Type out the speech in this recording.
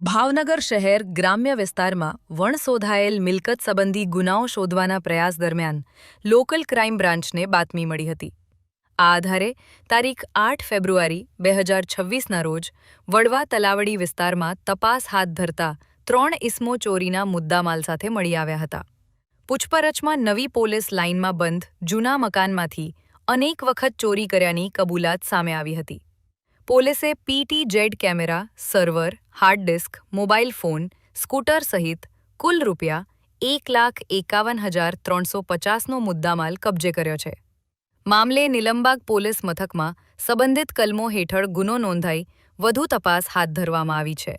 ભાવનગર શહેર ગ્રામ્ય વિસ્તારમાં વણશોધાયેલ મિલકત સંબંધી ગુનાઓ શોધવાના પ્રયાસ દરમિયાન લોકલ ક્રાઇમ બ્રાન્ચને બાતમી મળી હતી. આ આધારે તારીખ આઠ ફેબ્રુઆરી બે હજાર છવ્વીસના રોજ વડવા તલાવડી વિસ્તારમાં તપાસ હાથ ધરતા ત્રણ ઇસમો ચોરીના મુદ્દામાલ સાથે મળી આવ્યા હતા. પૂછપરછમાં નવી પોલીસ લાઇનમાં બંધ જૂના મકાનમાંથી અનેક વખત ચોરી કર્યાની કબૂલાત સામે આવી હતી. પોલીસે PT Z camera, server, hard disk, mobile phone, scooter સહિત કુલ રૂપિયા એક લાખ એકાવન હજાર ત્રણસો પચાસનો મુદ્દામાલ કબજે કર્યો છે. મામલે નિલંબાગ પોલીસ મથકમાં સંબંધિત કલમો હેઠળ ગુનો નોંધાઈ વધુ તપાસ હાથ ધરવામાં આવી છે.